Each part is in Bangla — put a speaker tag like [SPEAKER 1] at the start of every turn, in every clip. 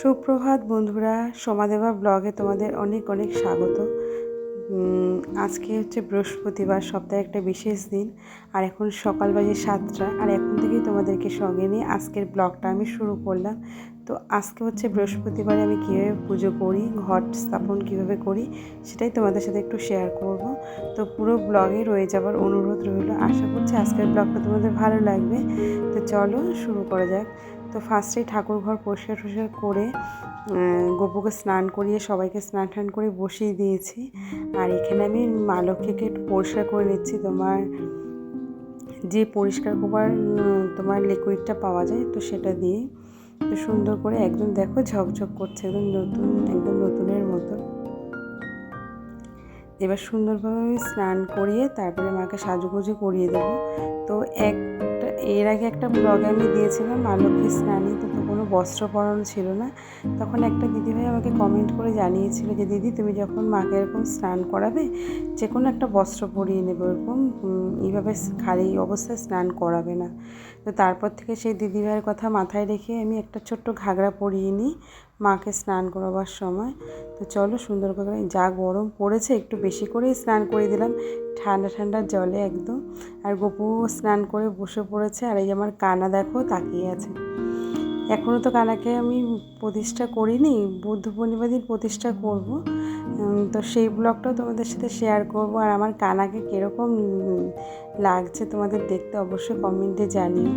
[SPEAKER 1] সুপ্রভাত বন্ধুরা, সমাদেবা ব্লগে তোমাদের অনেক অনেক স্বাগত। আজকে হচ্ছে বৃহস্পতিবার, সপ্তাহে একটা বিশেষ দিন, আর এখন সকাল বাজে সাতটা, আর এখন থেকেই তোমাদেরকে সঙ্গে নিয়ে আজকের ব্লগটা আমি শুরু করলাম। তো আজকে হচ্ছে বৃহস্পতিবারে আমি কীভাবে পুজো করি, ঘট স্থাপন কীভাবে করি, সেটাই তোমাদের সাথে একটু শেয়ার করব। তো পুরো ব্লগে রয়ে যাবার অনুরোধ রইল। আশা করছি আজকের ব্লগটা তোমাদের ভালো লাগবে। তো চলো শুরু করা যাক। তো ফার্স্টেই ঠাকুর ঘর পরিষ্কার টরিষ্কার করে গপুকে স্নান করিয়ে সবাইকে স্নান টান করে বসিয়ে দিয়েছি। আর এখানে আমি মা লক্ষ্মীকে একটু পরিষ্কার করে নিচ্ছি। তোমার যে পরিষ্কার করবার তোমার লিকুইডটা পাওয়া যায়, তো সেটা দিয়ে তো সুন্দর করে একদম দেখো ঝকঝক করছে, একদম নতুন, একদম নতুনের মতো। এবার সুন্দরভাবে আমি স্নান করিয়ে তারপরে মাকে সাজুগুজু করিয়ে দেবো। তো একটা এর আগে একটা ব্লগে আমি দিয়েছিলাম মা লক্ষ্মীর স্নানে, তো কোনো বস্ত্র পরানো ছিল না। তখন একটা দিদিভাই আমাকে কমেন্ট করে জানিয়েছিল যে, দিদি, তুমি যখন মাকে এরকম স্নান করাবে যে কোনো একটা বস্ত্র পরিয়ে নেবে ওরকম এইভাবে খালি অবস্থায় স্নান করাবে না। তো তারপর থেকে সেই দিদিভাইয়ের কথা মাথায় রেখে আমি একটা ছোট্ট ঘাগরা পরিয়ে নিই। মাকে স্নান করাবার সময়। তো চলো সুন্দর করে যা গরম পড়েছে একটু বেশি করেই স্নান করে দিলাম। ঠান্ডা ঠান্ডা জলে একদম। আর গপু স্নান করে বসে পড়েছে আর এই আমার কানা দেখো তাকিয়ে আছে। এখনও তো কানাকে আমি প্রতিষ্ঠা করিনি, বুদ্ধ পূর্ণিমা দিন প্রতিষ্ঠা করব। তো সেই ব্লগটাও তোমাদের সাথে শেয়ার করব। আর আমার কানাকে কীরকম লাগছে তোমাদের দেখতে অবশ্যই কমেন্টে জানিও।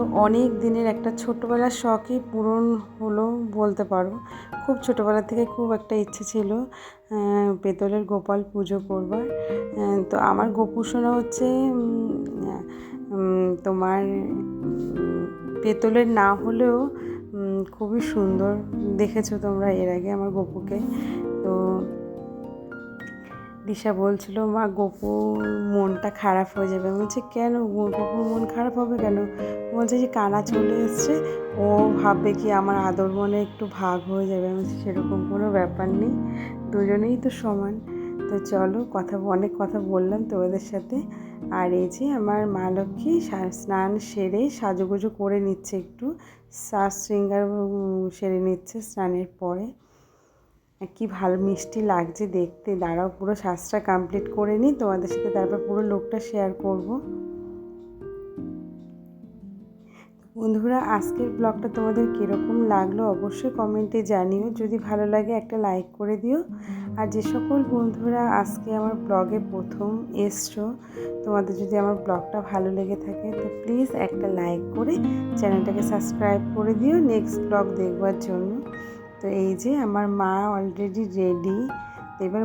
[SPEAKER 1] তো অনেক দিনের একটা ছোটোবেলার শখই পূরণ হলো বলতে পারো। খুব ছোটোবেলা থেকে খুব একটা ইচ্ছে ছিল পেতলের গোপাল পুজো করবার। তো আমার গোপুসোনা হচ্ছে তোমার পেতলের না হলেও খুবই সুন্দর দেখেছ তোমরা এর আগে আমার গপুকে। তো দিশা বলছিল, মা, গপুর মনটা খারাপ হয়ে যাবে। বলছে, কেন? গোপুর মন খারাপ হবে কেন? বলছে, যে কানা চলে এসছে, ও ভাববে কি আমার আদর মনে একটু ভাগ হয়ে যাবে। আমি সেরকম কোনো ব্যাপার নেই, দুজনেই তো সমান। তো চলো, কথা, অনেক কথা বললাম তোমাদের সাথে। আর এই যে আমার মা লক্ষ্মী স্নান সেরে সাজুগুজু করে নিচ্ছে একটু। শ্বাস শৃঙ্গার সেরে নিচ্ছে স্নানের পরে। কি ভালো মিষ্টি লাগছে দেখতে। দাঁড়াও, পুরো শ্বাসটা কমপ্লিট করে নিই। তোমাদের সাথে তারপর পুরো লোকটা শেয়ার করব। বন্ধুরা, আজকের ব্লগটা তোমাদের কীরকম লাগল অবশ্যই কমেন্টে জানিও। যদি ভালো লাগে একটা লাইক করে দিও। আর যে সকল বন্ধুরা আজকে আমার ব্লগে প্রথম এসছো, তোমাদের যদি আমার ব্লগটা ভালো লেগে থাকে, তো প্লিজ একটা লাইক করে চ্যানেলটাকে সাবস্ক্রাইব করে দিও। নেক্সট ব্লগ দেখবার জন্য। তো এই যে আমার মা অলরেডি রেডি এবার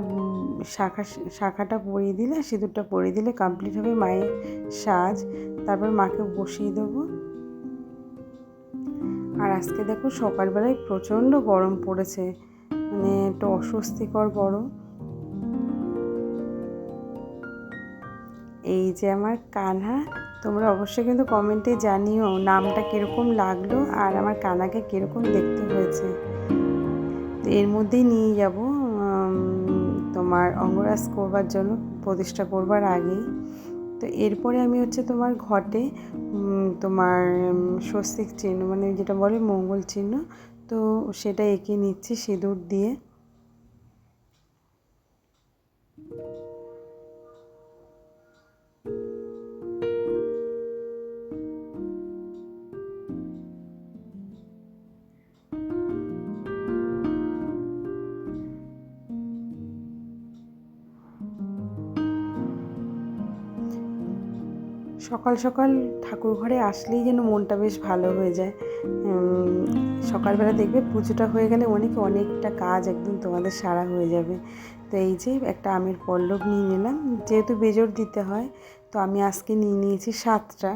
[SPEAKER 1] শাখা, শাখাটা পরিয়ে দিলে সিঁদুরটা পরিয়ে দিলে কমপ্লিট হবে মায়ের সাজ। তারপর মাকে বসিয়ে দেবো। আর আজকে দেখো সকালবেলায় প্রচণ্ড গরম পড়েছে মানে একটু অস্বস্তিকর গরম। এই যে আমার কানহা, তোমরা অবশ্যই কিন্তু কমেন্টে জানিও নামটা কীরকম লাগল আর আমার কানাকে কীরকম দেখতে হয়েছে। তো এর মধ্যেই নিয়ে যাব তোমার অঙ্গরাজ করবার জন্য, প্রতিষ্ঠা করবার আগেই। তো এরপরে আমি হচ্ছে তোমার ঘটে তোমার স্বস্তিক চিহ্ন মানে যেটা বলে মঙ্গল চিহ্ন, তো সেটা এঁকে নিচ্ছি সিঁদুর দিয়ে। সকাল সকাল ঠাকুর ঘরে আসলেই যেন মনটা বেশ ভালো হয়ে যায়। সকালবেলা দেখবে পুজোটা হয়ে গেলে অনেকে, অনেকটা কাজ একদম তোমাদের সারা হয়ে যাবে। তো এই যে একটা আমের পল্লব নিয়ে নিলাম, যেহেতু বেজর দিতে হয়, তো আমি আজকে নিয়ে নিয়েছি সাতটা।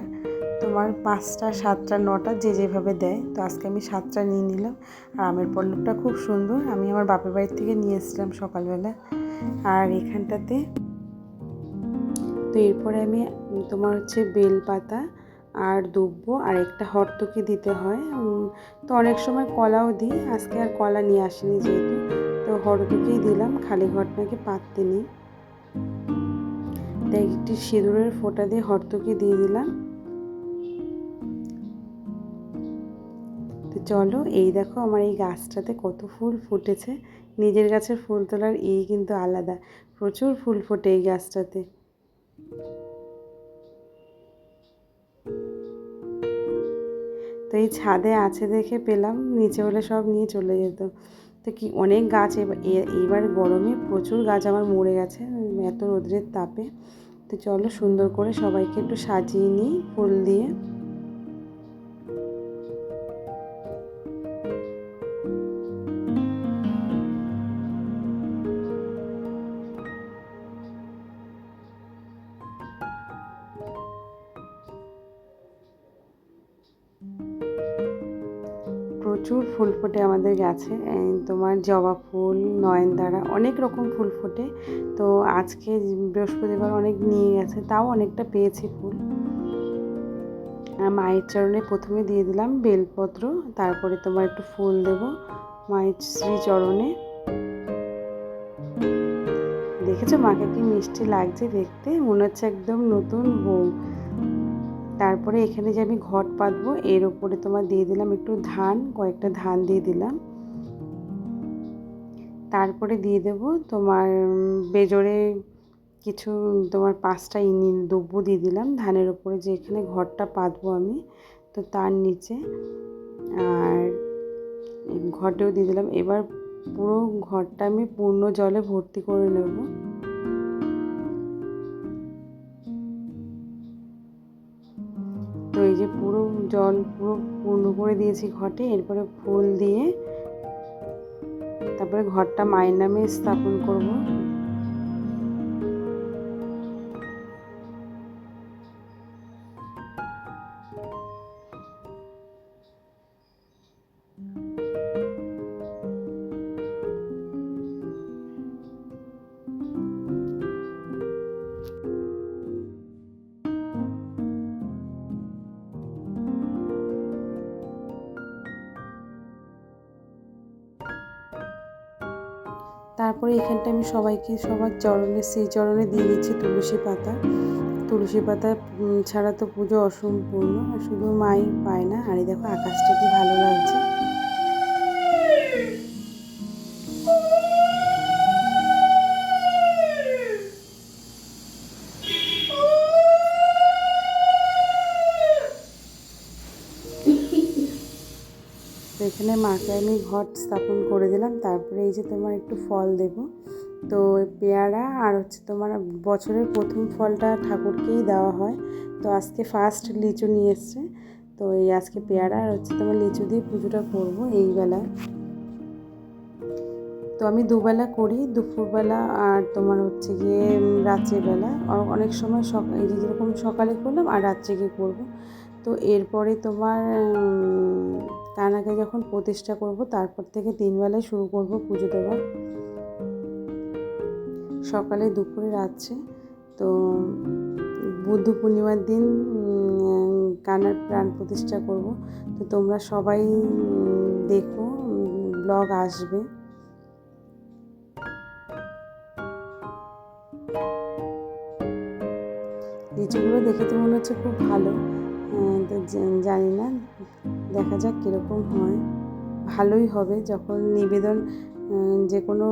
[SPEAKER 1] তোমার পাঁচটা, সাতটা, নটা যে যেভাবে দেয়, তো আজকে আমি সাতটা নিয়ে নিলাম। আর আমের পল্লবটা খুব সুন্দর, আমি আমার বাপের বাড়ির থেকে নিয়ে এসেছিলাম সকালবেলা। আর এখানটাতে তো এরপরে আমি তোমার হচ্ছে বেল পাতা আর দুব্ব আর একটা হর্তকি দিতে হয়। তো অনেক সময় কলাও দিই, আজকে আর কলা নিয়ে আসিনি যেহেতু। তো হর্তকিই দিলাম, খালি ঘটনাকে পাততে নেই। তাই একটি সিঁদুরের ফোঁটা দিয়ে হর্তকি দিয়ে দিলাম। তো চলো, এই দেখো আমার এই গাছটাতে কত ফুল ফুটেছে। নিজের গাছের ফুল তোলার এই কিন্তু আলাদা। প্রচুর ফুল ফোটে এই গাছটাতে। এই ছাদে আছে দেখে পেলাম, নিচে হলে সব নিয়ে চলে যেত। তো কি অনেক গাছ, এবার গরমে প্রচুর গাছ আমার মরে গেছে, এত রোদ্রের তাপে। তো চলো সুন্দর করে সবাইকে একটু সাজিয়ে নিই ফুল দিয়ে। প্রচুর ফুল ফোটে আমাদের গাছে। তোমার জবা ফুল, নয়নতারা, অনেক রকম ফুল ফোটে। তো আজকে বৃহস্পতিবার অনেক নিয়ে গেছে, তাও অনেকটা পেয়েছি ফুল। মায়ের চরণে প্রথমে দিয়ে দিলাম বেলপত্র, তারপরে তোমার একটু ফুল দেব মায়ের শ্রী চরণে দেখেছ মাকে কি মিষ্টি লাগছে দেখতে? মনে হচ্ছে একদম নতুন বউ। তারপরে এখানে যে আমি ঘট পাতবো, এর উপরে তোমার দিয়ে দিলাম একটু ধান, কয়েকটা ধান দিয়ে দিলাম। তারপরে দিয়ে দেব তোমার বেজরে কিছু তোমার পাঁচটা ইনি দ্রব্য দিয়ে দিলাম। ধানের উপরে যে এখানে ঘরটা পাতবো আমি, তো তার নিচে আর ঘটেও দিয়ে দিলাম। এবার পুরো ঘরটা আমি পূর্ণ জলে ভর্তি করে নেব। জল পুরো পূর্ণ করে দিয়েছি ঘটে, এরপরে ফুল দিয়ে তারপরে ঘরটা মায়ের নামে স্থাপন করব। তারপরে এখানটা আমি সবাইকে, সবার চরণে, সেই চরণে দিয়ে দিচ্ছি তুলসী পাতা। তুলসী পাতা ছাড়া তো পুজো অসম্পূর্ণ শুধু মাই পায় না। আর দেখো, আকাশটা কি ভালো লাগছে। এখানে মাকে আমি ঘট স্থাপন করে দিলাম। তারপরে এই যে তোমার একটু ফল দেব। তো পেয়ারা আর হচ্ছে তোমার বছরের প্রথম ফলটা ঠাকুরকেই দেওয়া হয়। তো আজকে ফার্স্ট লিচু নিয়ে এসছে। তো এই আজকে পেয়ারা আর হচ্ছে তোমার লিচু দিয়ে পুজোটা করব এই বেলায়। তো আমি দুবেলা করি, দুপুরবেলা আর তোমার হচ্ছে গিয়ে রাত্রিবেলা। অনেক সময় সকাল এই যে যেরকম সকালে করলাম আর রাত্রে গিয়ে করব। তো এরপরে তোমার কানাকে যখন প্রতিষ্ঠা করব, তারপর থেকে তিন বেলায় শুরু করব পুজো দেওয়া সকালে দুপুরে রাত্রে, তো বুদ্ধ পূর্ণিমার দিন কানার প্রাণ প্রতিষ্ঠা করব। তো তোমরা সবাই দেখো ব্লগ আসবে। লিচুগুলো দেখে তো মনে হচ্ছে খুব ভালো। জানি না। দেখা যাক কীরকম হয়। ভালোই হবে যখন নিবেদন যে কোনো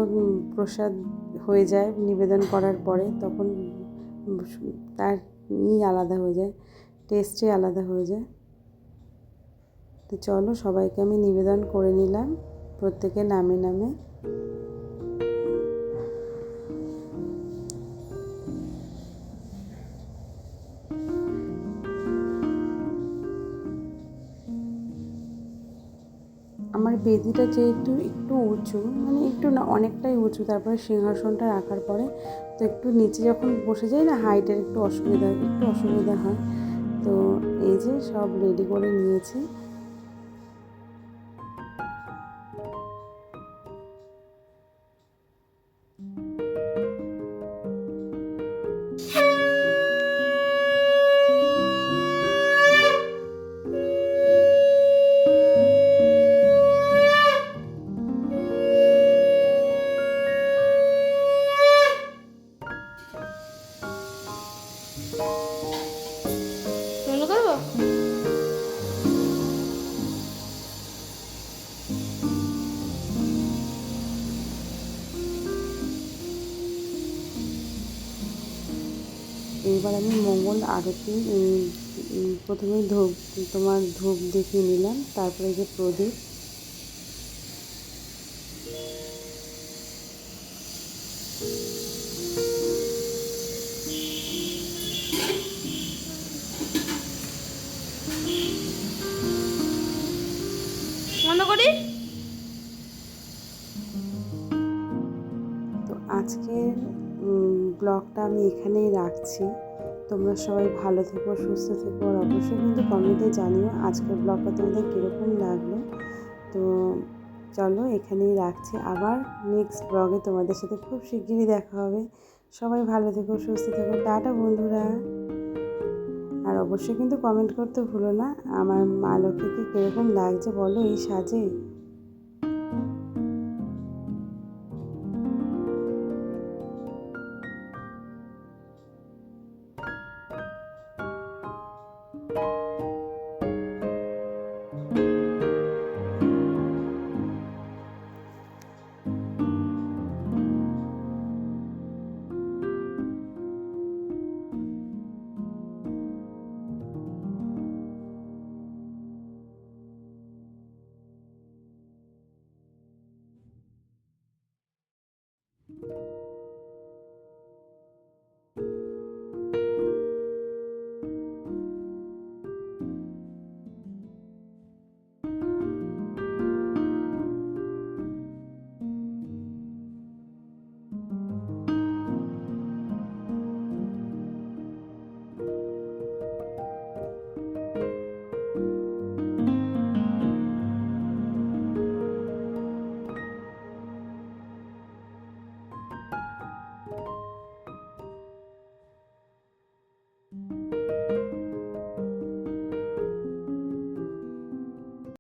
[SPEAKER 1] প্রসাদ হয়ে যায় নিবেদন করার পরে, তখন তার ই আলাদা হয়ে যায় টেস্টই আলাদা হয়ে যায়। তো চলো সবাইকে আমি নিবেদন করে নিলাম প্রত্যেকে নামে নামে। আমার বেদিটা যেহেতু একটু উঁচু মানে একটু না, অনেকটাই উঁচু, তারপরে সিংহাসনটা রাখার পরে তো একটু নিচে যখন বসে যাই না, হাইটের একটু অসুবিধা একটু অসুবিধা হয়। তো এই যে সব রেডি করে নিয়েছি। এইবার আমি মঙ্গল আরতি প্রথমে ধূপ তোমার ধূপ দেখিয়ে নিলাম তারপরে যে প্রদীপ।
[SPEAKER 2] বন্ধ করি?
[SPEAKER 1] তো ব্লগটা আমি এখানেই রাখছি। তোমরা সবাই ভালো থেকো, সুস্থ থেকো আর অবশ্যই কিন্তু কমেন্টে জানিও আজকের ব্লগটা তোমাদের কীরকম লাগল। তো চলো এখানেই রাখছি। আবার নেক্সট ব্লগে তোমাদের সাথে খুব শিগগিরই দেখা হবে। সবাই ভালো থেকো, সুস্থ থেকো। টাটা বন্ধুরা। আর অবশ্যই কিন্তু কমেন্ট করতে ভুলো না। আমার মা লক্ষ্মীকে কীরকম লাগছে বলো এই সাজে?